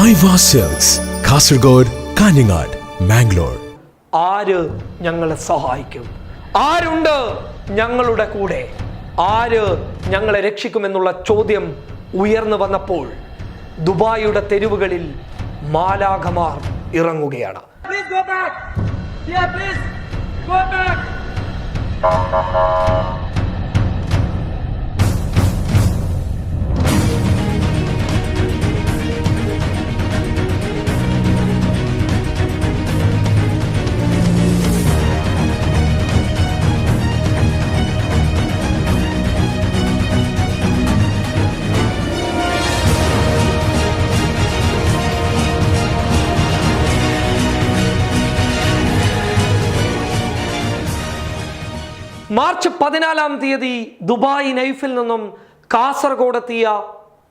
ഐവ sales Kasaragod Kanhangad Mangalore ആര് ഞങ്ങളെ സഹായിക്കും ആരുണ്ട് ഞങ്ങളുടെ കൂടെ ആര് ഞങ്ങളെ രക്ഷിക്കുമെന്നുള്ള ചോദ്യം ഉയർന്നു വന്നപ്പോൾ ദുബായിയുടെ തെരുവുകളിൽ മാലാഖമാർ ഇറങ്ങുകയാണ് Please go back! Yeah, please! Go back! March പതിനാലാം തീയതി ദുബായ് നൈഫിൽ നിന്നും കാസർഗോഡ് എത്തിയ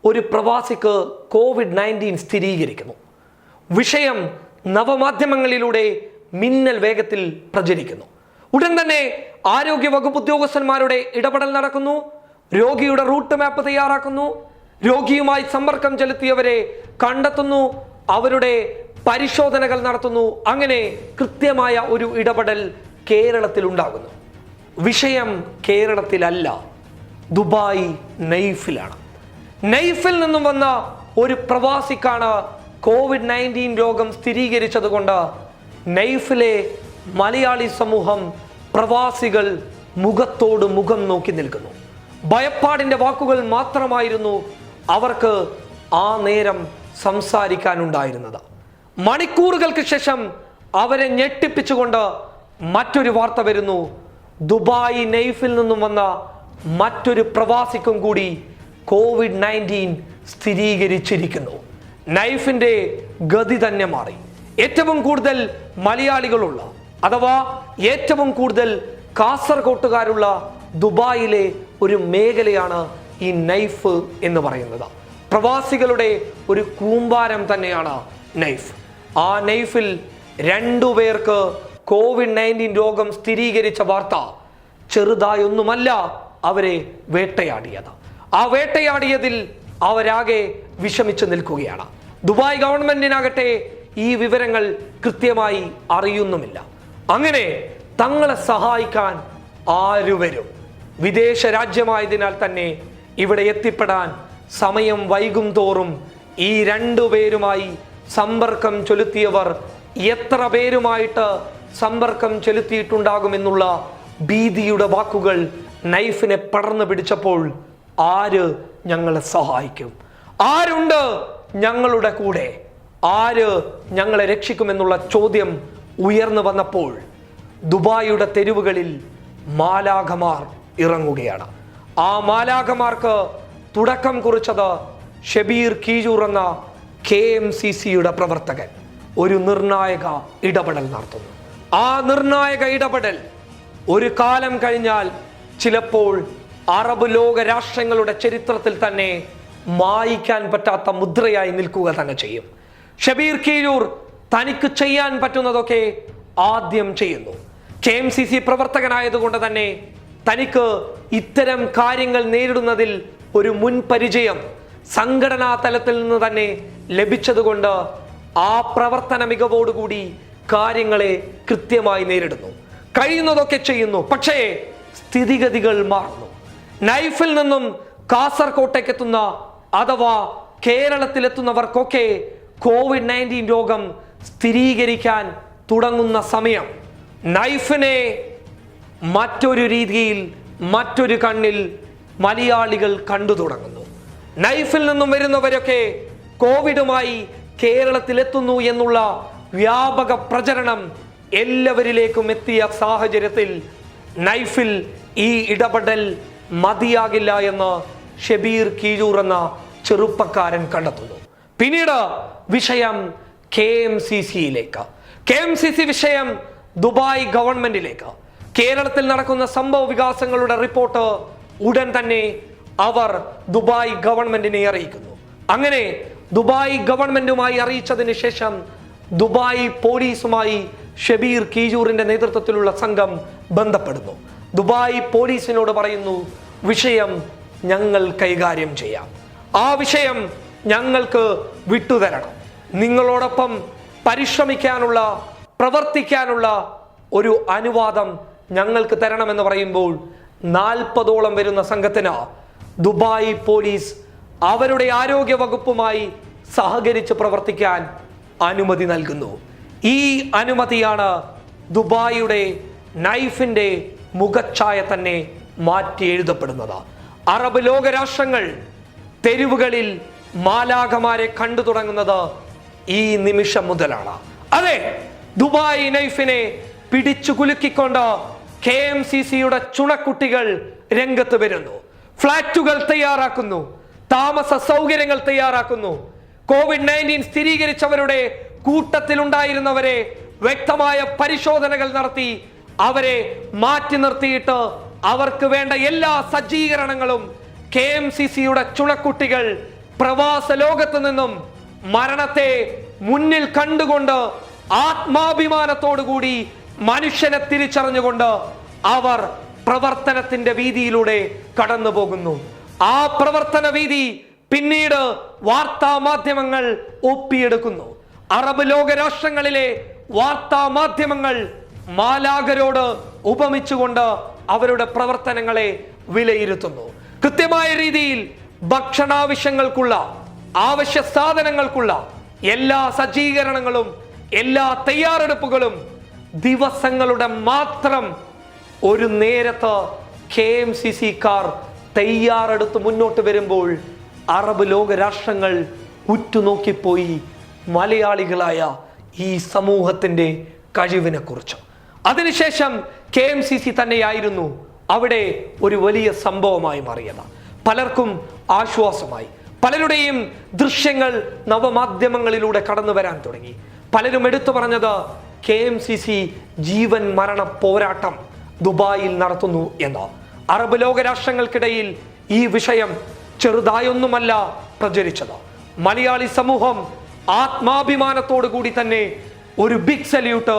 ഒരു പ്രവാസിക്ക് കോവിഡ് നയന്റീൻ സ്ഥിരീകരിക്കുന്നു. വിഷയം നവമാധ്യമങ്ങളിലൂടെ മിന്നൽ വേഗത്തിൽ പ്രചരിക്കുന്നു. ഉടൻ തന്നെ ആരോഗ്യ വകുപ്പ് ഉദ്യോഗസ്ഥന്മാരുടെ ഇടപെടൽ നടക്കുന്നു. രോഗിയുടെ റൂട്ട് മാപ്പ് തയ്യാറാക്കുന്നു. രോഗിയുമായി സമ്പർക്കം ചെലുത്തിയവരെ കണ്ടെത്തുന്നു. അവരുടെ പരിശോധനകൾ നടത്തുന്നു. അങ്ങനെ കൃത്യമായ ഒരു ഇടപെടൽ കേരളത്തിൽ ഉണ്ടാകുന്നു വിഷയം കേരളത്തിലല്ല ദുബായ് നൈഫിലാണ്. നൈഫിൽ നിന്നും വന്ന ഒരു പ്രവാസിക്കാണ് കോവിഡ് നയന്റീൻ രോഗം സ്ഥിരീകരിച്ചത് കൊണ്ട് നൈഫിലെ മലയാളി സമൂഹം പ്രവാസികൾ മുഖത്തോട് മുഖം നോക്കി നിൽക്കുന്നു. ഭയപ്പാടിന്റെ വാക്കുകൾ മാത്രമായിരുന്നു അവർക്ക് ആ നേരം സംസാരിക്കാനുണ്ടായിരുന്നത്. മണിക്കൂറുകൾക്ക് ശേഷം അവരെ ഞെട്ടിപ്പിച്ചുകൊണ്ട് മറ്റൊരു വാർത്ത വരുന്നു. ദുബായ് നൈഫിൽ നിന്നും വന്ന മറ്റൊരു പ്രവാസിക്കും കൂടി കോവിഡ് നയന്റീൻ സ്ഥിരീകരിച്ചിരിക്കുന്നു. നൈഫിന്റെ ഗതി തന്നെ മാറി. ഏറ്റവും കൂടുതൽ മലയാളികളുള്ള അഥവാ ഏറ്റവും കൂടുതൽ കാസർകോട്ടുകാരുള്ള ദുബായിലെ ഒരു മേഖലയാണ് ഈ നൈഫ് എന്ന് പറയുന്നത്. പ്രവാസികളുടെ ഒരു കൂമ്പാരം തന്നെയാണ് നൈഫ്. ആ നൈഫിൽ രണ്ടു പേർക്ക് കോവിഡ് നയന്റീൻ രോഗം സ്ഥിരീകരിച്ച വാർത്ത ചെറുതായൊന്നുമല്ല അവരെ വേട്ടയാടിയത്. ആ വേട്ടയാടിയതിൽ അവരാകെ വിഷമിച്ചു നിൽക്കുകയാണ്. ദുബായ് ഗവൺമെന്റിനാകട്ടെ ഈ വിവരങ്ങൾ കൃത്യമായി അറിയുന്നുമില്ല. അങ്ങനെ തങ്ങളെ സഹായിക്കാൻ ആര് വരും വിദേശ രാജ്യമായതിനാൽ തന്നെ ഇവിടെ എത്തിപ്പെടാൻ സമയം വൈകും തോറും ഈ രണ്ടു പേരുമായി സമ്പർക്കം ചെലുത്തിയവർ എത്ര പേരുമായിട്ട് സമ്പർക്കം ചെലുത്തിയിട്ടുണ്ടാകുമെന്നുള്ള ഭീതിയുടെ വാക്കുകൾ നൈഫിനെ പടർന്നു പിടിച്ചപ്പോൾ ആര് ഞങ്ങളെ സഹായിക്കും? ആരുണ്ട് ഞങ്ങളുടെ കൂടെ? ആര് ഞങ്ങളെ രക്ഷിക്കുമെന്നുള്ള ചോദ്യം ഉയർന്നു വന്നപ്പോൾ ദുബായിയുടെ തെരുവുകളിൽ മാലാഖമാർ ഇറങ്ങുകയാണ്. ആ മാലാഖമാർക്ക് തുടക്കം കുറിച്ചത് ഷബീർ കീജൂർ എന്ന കെ എം സി സിയുടെ പ്രവർത്തകൻ. ഒരു നിർണായക ഇടപെടൽ നടത്തുന്നു. ആ നിർണായക ഇടപെടൽ ഒരു കാലം കഴിഞ്ഞാൽ ചിലപ്പോൾ അറബ് ലോക രാഷ്ട്രങ്ങളുടെ ചരിത്രത്തിൽ തന്നെ മായിക്കാൻ പറ്റാത്ത മുദ്രയായി നിൽക്കുക തന്നെ ചെയ്യും. ഷബീർ കീരൂർ തനിക്ക് ചെയ്യാൻ പറ്റുന്നതൊക്കെ ആദ്യം ചെയ്യുന്നു. കെ എം സി സി പ്രവർത്തകനായതുകൊണ്ട് തന്നെ തനിക്ക് ഇത്തരം കാര്യങ്ങൾ നേരിടുന്നതിൽ ഒരു മുൻപരിചയം സംഘടനാ തലത്തിൽ നിന്ന് തന്നെ ലഭിച്ചതുകൊണ്ട് ആ പ്രവർത്തന മികവോടുകൂടി കാര്യങ്ങളെ കൃത്യമായി നേരിടുന്നു. കഴിയുന്നതൊക്കെ ചെയ്യുന്നു. പക്ഷേ സ്ഥിതിഗതികൾ മാറുന്നു. നൈഫിൽ നിന്നും കാസർകോട്ടേക്ക് എത്തുന്ന അഥവാ കേരളത്തിലെത്തുന്നവർക്കൊക്കെ കോവിഡ് നയന്റീൻ രോഗം സ്ഥിരീകരിക്കാൻ തുടങ്ങുന്ന സമയം. നൈഫിനെ മറ്റൊരു രീതിയിൽ മറ്റൊരു കണ്ണിൽ മലയാളികൾ കണ്ടു തുടങ്ങുന്നു. നൈഫിൽ നിന്നും വരുന്നവരൊക്കെ കോവിഡുമായി കേരളത്തിലെത്തുന്നു എന്നുള്ള വ്യാപക പ്രചരണം എല്ലാവരിലേക്കും എത്തിയ സാഹചര്യത്തിൽ നൈഫിൽ ഈ ഇടപെടൽ മതിയാകില്ല എന്ന് ഷബീർ കീഴൂർ എന്ന ചെറുപ്പക്കാരൻ കണ്ടെത്തുന്നു. പിന്നീട് വിഷയം കെ എം സി സിയിലേക്ക്. കെ എം സി സി വിഷയം ദുബായ് ഗവൺമെന്റിലേക്ക്. കേരളത്തിൽ നടക്കുന്ന സംഭവ വികാസങ്ങളുടെ റിപ്പോർട്ട് ഉടൻ തന്നെ അവർ ദുബായ് ഗവൺമെന്റിനെ അറിയിക്കുന്നു. അങ്ങനെ ദുബായ് ഗവൺമെന്റുമായി അറിയിച്ചതിന് ശേഷം ദുബായ് പോലീസുമായി ഷബീർ കീജൂറിന്റെ നേതൃത്വത്തിലുള്ള സംഘം ബന്ധപ്പെടുന്നു. ദുബായ് പോലീസിനോട് പറയുന്നു വിഷയം ഞങ്ങൾ കൈകാര്യം ചെയ്യാം. ആ വിഷയം ഞങ്ങൾക്ക് വിട്ടുതരണം. നിങ്ങളോടൊപ്പം പരിശ്രമിക്കാനുള്ള പ്രവർത്തിക്കാനുള്ള ഒരു അനുവാദം ഞങ്ങൾക്ക് തരണമെന്ന് പറയുമ്പോൾ നാൽപ്പതോളം വരുന്ന സംഘത്തിന് ദുബായ് പോലീസ് അവരുടെ ആരോഗ്യ വകുപ്പുമായി സഹകരിച്ച് പ്രവർത്തിക്കാൻ അനുമതി നൽകുന്നു. ഈ അനുമതിയാണ് ദുബായിയുടെ നൈഫിന്റെ മുഖച്ഛായ തന്നെ മാറ്റി എഴുതപ്പെടുന്നത്. അറബ് ലോകരാഷ്ട്രങ്ങൾ തെരുവുകളിൽ മാലാഖമാരെ കണ്ടു തുടങ്ങുന്നത് ഈ നിമിഷം മുതലാണ്. അതെ ദുബായ് നൈഫിനെ പിടിച്ചു കുലുക്കിക്കൊണ്ട് കെ എം സി സിയുടെ ചുണക്കുട്ടികൾ രംഗത്ത് വരുന്നു. ഫ്ളാറ്റുകൾ തയ്യാറാക്കുന്നു. താമസ സൗകര്യങ്ങൾ തയ്യാറാക്കുന്നു. കോവിഡ് നയന്റീൻ സ്ഥിരീകരിച്ചവരുടെ കൂട്ടത്തിലുണ്ടായിരുന്നവരെ വ്യക്തമായ പരിശോധനകൾ നടത്തി അവരെ മാറ്റി നിർത്തിയിട്ട് അവർക്ക് വേണ്ട എല്ലാ സജ്ജീകരണങ്ങളും കെ എം സി സിയുടെ ചുണക്കുട്ടികൾ പ്രവാസ ലോകത്ത് നിന്നും മരണത്തെ മുന്നിൽ കണ്ടുകൊണ്ട് ആത്മാഭിമാനത്തോടുകൂടി മനുഷ്യനെ തിരിച്ചറിഞ്ഞുകൊണ്ട് അവർ പ്രവർത്തനത്തിന്റെ വീതിയിലൂടെ കടന്നു പോകുന്നു ആ പ്രവർത്തന വീതി പിന്നീട് വാർത്താ മാധ്യമങ്ങൾ ഒപ്പിയെടുക്കുന്നു. അറബ് ലോക രാഷ്ട്രങ്ങളിലെ വാർത്താ മാധ്യമങ്ങൾ മാലാകരോട് ഉപമിച്ചുകൊണ്ട് അവരുടെ പ്രവർത്തനങ്ങളെ വിലയിരുത്തുന്നു. കൃത്യമായ രീതിയിൽ ഭക്ഷണാവശ്യങ്ങൾക്കുള്ള ആവശ്യ സാധനങ്ങൾക്കുള്ള എല്ലാ സജ്ജീകരണങ്ങളും എല്ലാ തയ്യാറെടുപ്പുകളും ദിവസങ്ങളുടെ മാത്രം ഒരു നേരത്ത് K M C C car തയ്യാറെടുത്ത് മുന്നോട്ട് വരുമ്പോൾ അറബ് ലോക രാഷ്ട്രങ്ങൾ ഉറ്റുനോക്കിപ്പോയി മലയാളികളായ ഈ സമൂഹത്തിന്റെ കഴിവിനെ കുറിച്ച് അതിനുശേഷം കെ എം സി സി തന്നെയായിരുന്നു അവിടെ ഒരു വലിയ സംഭവമായി മാറിയത്. പലർക്കും ആശ്വാസമായി. പലരുടെയും ദൃശ്യങ്ങൾ നവമാധ്യമങ്ങളിലൂടെ കടന്നു വരാൻ തുടങ്ങി. പലരും എടുത്തു പറഞ്ഞത് കെ എം സി സി ജീവൻ മരണ പോരാട്ടം ദുബായിൽ നടത്തുന്നു എന്ന്. അറബ് ലോകരാഷ്ട്രങ്ങൾക്കിടയിൽ ഈ വിഷയം ചെറുതായൊന്നുമല്ല പ്രചരിച്ചത്. മലയാളി സമൂഹം ആത്മാഭിമാനത്തോടു കൂടി തന്നെ ഒരു big salute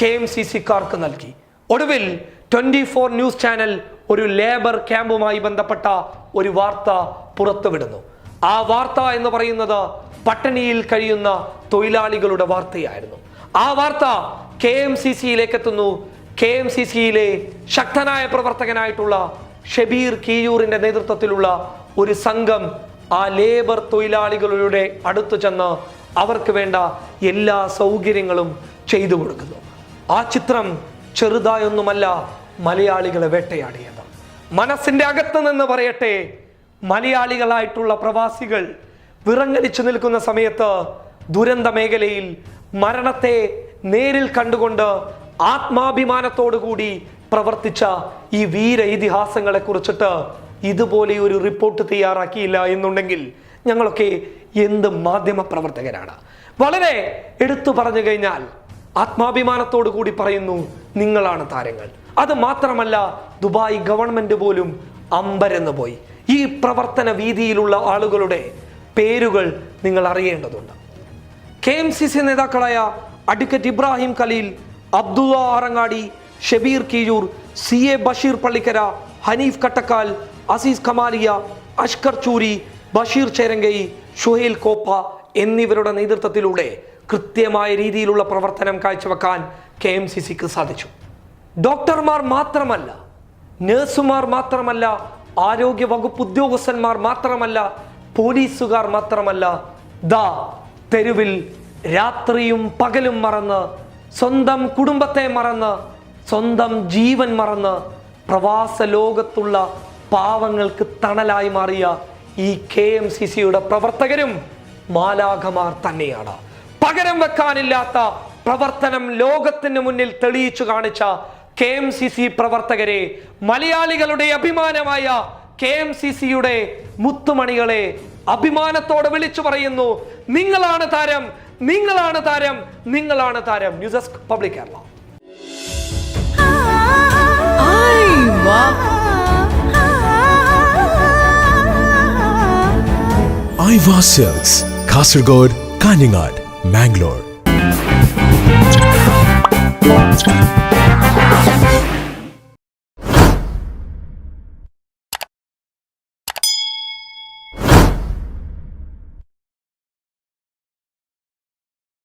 K M C സിക്കാർക്ക് നൽകി. ഒടുവിൽ ട്വന്റി ഫോർ ന്യൂസ് ചാനൽ ഒരു ലേബർ ക്യാമ്പുമായി ബന്ധപ്പെട്ട ഒരു വാർത്ത പുറത്തുവിടുന്നു. ആ വാർത്ത എന്ന് പറയുന്നത് പട്ടണിയിൽ കഴിയുന്ന തൊഴിലാളികളുടെ വാർത്തയായിരുന്നു. ആ വാർത്ത കെ എം സി സിയിലേക്ക് എത്തുന്നു കെ എം സി സിയിലെ ശക്തനായ പ്രവർത്തകനായിട്ടുള്ള ഷബീർ കീയൂറിന്റെ നേതൃത്വത്തിലുള്ള ഒരു സംഘം ആ ലേബർ തൊഴിലാളികളുടെ അടുത്തു ചെന്ന് അവർക്ക് വേണ്ട എല്ലാ സൗകര്യങ്ങളും ചെയ്തു കൊടുക്കുന്നു. ആ ചിത്രം ചെറുതായൊന്നുമല്ല മലയാളികളെ വേട്ടയാടിയത്. മനസ്സിന്റെ അകത്ത് നിന്ന് പറയട്ടെ മലയാളികളായിട്ടുള്ള പ്രവാസികൾ വിറങ്ങലിച്ചു നിൽക്കുന്ന സമയത്ത് ദുരന്ത മേഖലയിൽ മരണത്തെ നേരിൽ കണ്ടുകൊണ്ട് ആത്മാഭിമാനത്തോടു കൂടി പ്രവർത്തിച്ച ഈ വീര ഇതിഹാസങ്ങളെ കുറിച്ചിട്ട് ഇതുപോലെ ഒരു റിപ്പോർട്ട് തയ്യാറാക്കിയില്ല എന്നുണ്ടെങ്കിൽ ഞങ്ങളൊക്കെ എന്ത് മാധ്യമ പ്രവർത്തകരാണ്. വളരെ എടുത്തു പറഞ്ഞു കഴിഞ്ഞാൽ ആത്മാഭിമാനത്തോടു കൂടി പറയുന്നു നിങ്ങളാണ് താരങ്ങൾ. അത് മാത്രമല്ല ദുബായ് ഗവൺമെന്റ് പോലും അമ്പരന്ന് പോയി. ഈ പ്രവർത്തന വീതിയിലുള്ള ആളുകളുടെ പേരുകൾ നിങ്ങൾ അറിയേണ്ടതുണ്ട്. കെ എം സി സി നേതാക്കളായ advocate Ibrahim Khalil Abdulla Arangadi Shabeer Keezhur C A Basheer Pallikkara Haneef Kattakkal Azeez Kamaliya Ashkar Choori Basheer Cherangai Shuhail Koppa എന്നിവരുടെ നേതൃത്വത്തിലൂടെ കൃത്യമായ രീതിയിലുള്ള പ്രവർത്തനം കാഴ്ചവെക്കാൻ കെ എം സി സിക്ക് സാധിച്ചു. ഡോക്ടർമാർ മാത്രമല്ല നഴ്സുമാർ മാത്രമല്ല ആരോഗ്യ വകുപ്പ് ഉദ്യോഗസ്ഥന്മാർ മാത്രമല്ല പോലീസുകാർ മാത്രമല്ല ദാ തെരുവിൽ രാത്രിയും പകലും മറന്ന് സ്വന്തം കുടുംബത്തെ മറന്ന് സ്വന്തം ജീവൻ മറന്ന് പ്രവാസ ലോകത്തുള്ള പാവങ്ങൾക്ക് തണലായി മാറിയ ഈ കെ എം സി സിയുടെ പ്രവർത്തകരും മാലാഖമാർ തന്നെയാണ്. പകരം വെക്കാനില്ലാത്ത പ്രവർത്തനം ലോകത്തിന് മുന്നിൽ തെളിയിച്ചു കാണിച്ച കെ എം സി സി പ്രവർത്തകരെ മലയാളികളുടെ അഭിമാനമായ കെ എം സി സിയുടെ മുത്തുമണികളെ അഭിമാനത്തോടെ വിളിച്ചു പറയുന്നു നിങ്ങളാണ് താരം നിങ്ങളാണ് താരം നിങ്ങളാണ് താരം. News desk public Kerala. Aiwa sales Kasaragod Kanhangad Mangalore.